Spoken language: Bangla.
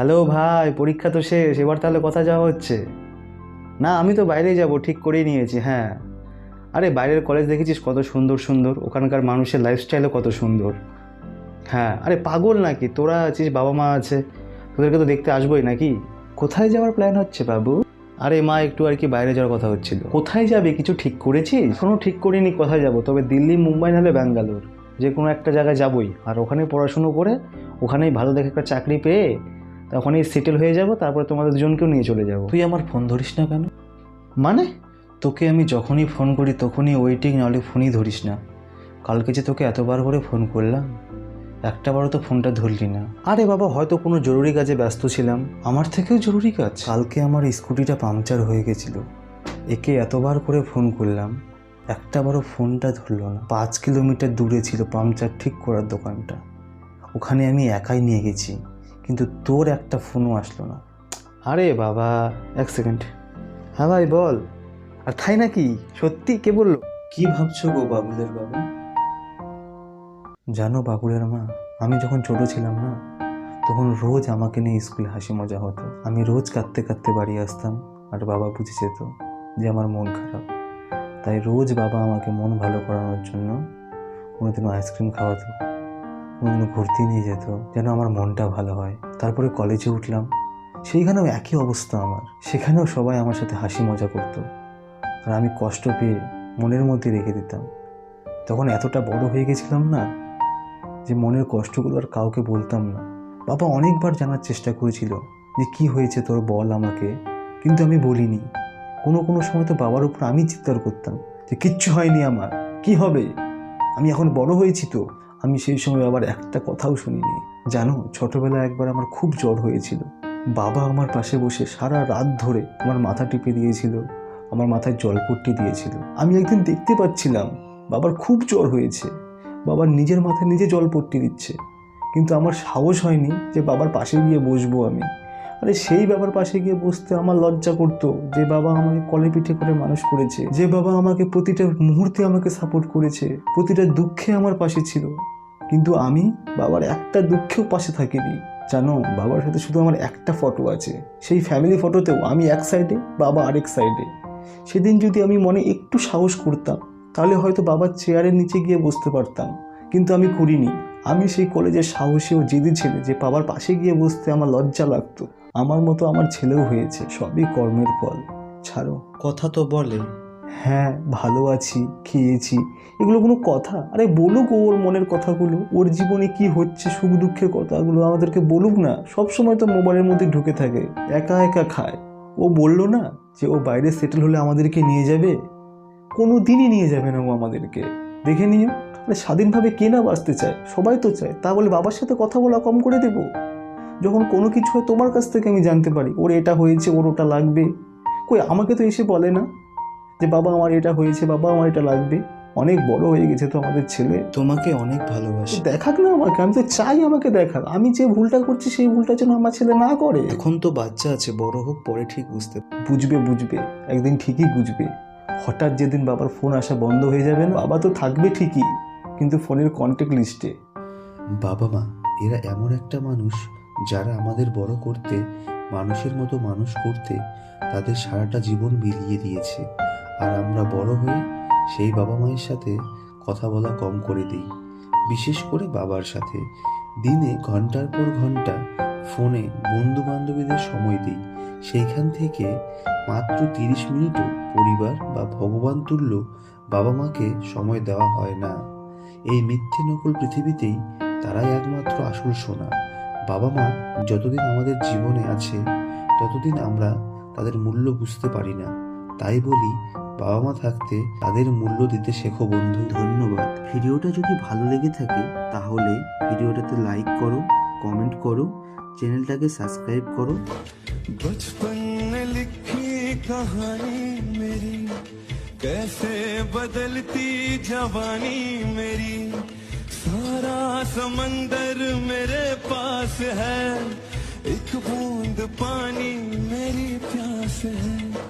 হ্যালো ভাই, পরীক্ষা তো শেষ, এবার তাহলে কথা যাওয়া হচ্ছে। না, আমি তো বাইরে যাব, ঠিক করেই নিয়েছি হ্যাঁ। আরে, বাইরের কলেজ দেখেছিস কত সুন্দর সুন্দর? ওখানকার মানুষের লাইফস্টাইলও কত সুন্দর। হ্যাঁ আরে পাগল নাকি? তোরা আছিস, বাবা মা আছে, তোদেরকে তো দেখতে আসবোই নাকি? কোথায় যাওয়ার প্ল্যান হচ্ছে বাবু? আরে মা, একটু আর কি বাইরে যাওয়ার কথা হচ্ছিল। কোথায় যাবে? কিছু ঠিক করেছিস? কোনো ঠিক করিনি, কোথায় যাব? তবে দিল্লি, মুম্বাই নাহলে ব্যাঙ্গালোর। যে কোনো একটা জায়গায় যাবই। আর ওখানে পড়াশুনো করে, ওখানেই ভালো দেখে একটা চাকরি পেয়ে তা ওখানেই সেটেল হয়ে যাব তারপরে তোমাদের দুজনকেও নিয়ে চলে যাব। তুই আমার ফোন ধরিস না কেন? মানে? তোকে আমি যখনই ফোন করি তখনই ওয়েটিং নাহলে ফোনই ধরিস না। কালকে যে তোকে এতবার করে ফোন করলাম একটা বারও তো ফোনটা ধরলি না। আরে বাবা হয়তো কোনো জরুরি কাজে ব্যস্ত ছিলাম। আমার থেকেও জরুরি কাজ। কালকে আমার স্কুটিটা পাংচার হয়ে গেছিল। একে এতবার করে ফোন করলাম একটা বারও ফোনটা ধরলো না। পাঁচ কিলোমিটার দূরে ছিল পাংচার ঠিক করার দোকানটা। ওখানে আমি একাই নিয়ে গেছি। কিন্তু তোর একটা ফোনও আসলো না। আরে বাবা এক সেকেন্ড। হ্যাঁ ভাই বল। আর তাই নাকি? সত্যি? কে বলল? কি ভাবছ গো বাবুলের বাবু? জানো বাবুলের মা আমি যখন ছোট ছিলাম না তখন রোজ আমাকে নিয়ে স্কুলে হাসি মজা হতো। আমি রোজ কাঁদতে কাঁদতে বাড়ি আসতাম আর বাবা বুঝে যেত যে আমার মন খারাপ। তাই রোজ বাবা আমাকে মন ভালো করানোর জন্য কোনোদিনও আইসক্রিম খাওয়াতো। কোনোদিনও ঘুরতে নিয়ে যেত, যেন আমার মনটা ভালো হয়। তারপরে কলেজে উঠলাম। সেইখানেও একই অবস্থা আমার। সেখানেও সবাই আমার সাথে হাসি মজা করতো। আর আমি কষ্ট পেয়ে মনের মধ্যে রেখে দিতাম। তখন এতটা বড় হয়ে গেছিলাম না, যে মনের কষ্টগুলো আর কাউকে বলতাম না। বাবা অনেকবার জানার চেষ্টা করেছিল যে, কি হয়েছে তোর? বল আমাকে। কিন্তু আমি বলিনি। কোনো কোনো সময় তো বাবার উপর আমি চিৎকার করতাম যে, কিচ্ছু হয়নি আমার। কি হবে? আমি এখন বড় হয়েছি তো। আমি সেই সময় আবার একটা কথাও শুনিনি। জানো, ছোটবেলায় একবার আমার খুব জ্বর হয়েছিল। বাবা আমার পাশে বসে সারা রাত ধরে আমার মাথা টিপে দিয়েছিল, আমার মাথায় জলপট্টি দিয়েছিল। আমি একদিন দেখতে পাচ্ছিলাম, বাবার খুব জ্বর হয়েছে। বাবার নিজের মাথায় নিজে জলপট্টি দিচ্ছে। কিন্তু আমার সাহস হয়নি যে বাবার পাশে গিয়ে বসবো আমি। আরে সেই বাবার পাশে গিয়ে বসতে আমার লজ্জা করতো যে বাবা আমাকে কলে পিঠে করে মানুষ করেছে, যে বাবা আমাকে প্রতিটা মুহূর্তে আমাকে সাপোর্ট করেছে, প্রতিটা দুঃখে আমার পাশে ছিল। কিন্তু আমি বাবার একটা দুঃখেও পাশে থাকিনি। জানো, বাবার সাথে শুধু আমার একটা ফটো আছে। সেই ফ্যামিলি ফটোতেও আমি এক সাইডে বাবা আরেক সাইডে সেদিন যদি আমি মনে একটু সাহস করতাম, তাহলে হয়তো বাবার চেয়ারের নিচে গিয়ে বসতে পারতাম। কিন্তু আমি করিনি। আমি সেই কলেজের সাহসী ও জেদি ছেলে যে বাবার পাশে গিয়ে বসতে আমার লজ্জা লাগতো। আমার মতো আমার ছেলেও হয়েছে, সবই কর্মের ফল। ছাড়ো। কথা তো বলে। হ্যাঁ ভালো আছি, খেয়েছি। এগুলো কোনো কথা? আরে বলুক ওর মনের কথাগুলো। ওর জীবনে কি হচ্ছে, সুখ দুঃখের কথাগুলো আমাদেরকে বলুক না। সব সময় তো মোবাইলের মধ্যে ঢুকে থাকে, একা একা খায়। ও বলল না যে ও বাইরে সেটেল হলে আমাদেরকে নিয়ে যাবে? কোনো দিনই নিয়ে যাবে না ও আমাদেরকে। দেখে নিও। আরে স্বাধীনভাবে কে না বাঁচতে চায়? সবাই তো চায়। তা বলে বাবার সাথে কথা বলা কম করে দেব? যখন কোনো কিছু হয় তোমার কাছ থেকে আমি জানতে পারি। ওর এটা হয়েছে, ওর ওটা লাগবে। কই, আমাকে তো এসে বলে না? যে বাবা আমার এটা হয়েছে বাবা আমার এটা লাগবে। অনেক বড় হয়ে গেছে তো আমাদের ছেলে। তোমাকে অনেক ভালোবাসে। দেখাক না আমাকে আমি তো চাই আমাকে দেখাক। আমি যে ভুলটা করছি সেই ভুলটা যেন আমার ছেলে না করে। এখন তো বাচ্চা আছে বড় হোক পরে ঠিক বুঝতে বুঝবে বুঝবে। একদিন ঠিকই বুঝবে। হঠাৎ যেদিন বাবার ফোন আসা বন্ধ হয়ে যাবে না বাবা তো থাকবে ঠিকই কিন্তু ফোনের কন্ট্যাক্ট লিস্টে বাবা মা এরা এমন একটা মানুষ যারা আমাদের বড় করতে মানুষের মতো মানুষ করতে তাদের সারাটা জীবন বিলিয়ে দিয়েছে। আর আমরা বড় হয়ে সেই বাবা মায়ের সাথে কথা বলা কম করে দিই, বিশেষ করে বাবার সাথে। দিনে ঘণ্টার পর ঘণ্টা ফোনে বন্ধু বান্ধবীদের সময় দিই। সেইখান থেকে মাত্র তিরিশ মিনিটও পরিবার বা ভগবান তুল্য বাবা মাকে সময় দেওয়া হয় না। এই মিথ্যে নকল পৃথিবীতেই তারাই একমাত্র আসল সোনা। বাবা মা যতদিন আমাদের জীবনে আছে, ততদিন আমরা তাদের মূল্য বুঝতে পারি না। তাই বলি বাবা মা থাকতে তাদের মূল্য দিতে শেখো বন্ধু ধন্যবাদ ভিডিওটা যদি ভালো লেগে থাকে তাহলে ভিডিওটাতে লাইক করো কমেন্ট করো চ্যানেলটাকে সাবস্ক্রাইব করো बचपन में लिखी कहानी मेरी कैसे बदलती जवानी मेरी सारा समंदर मेरे पास है एक बूंद पानी मेरी प्यास है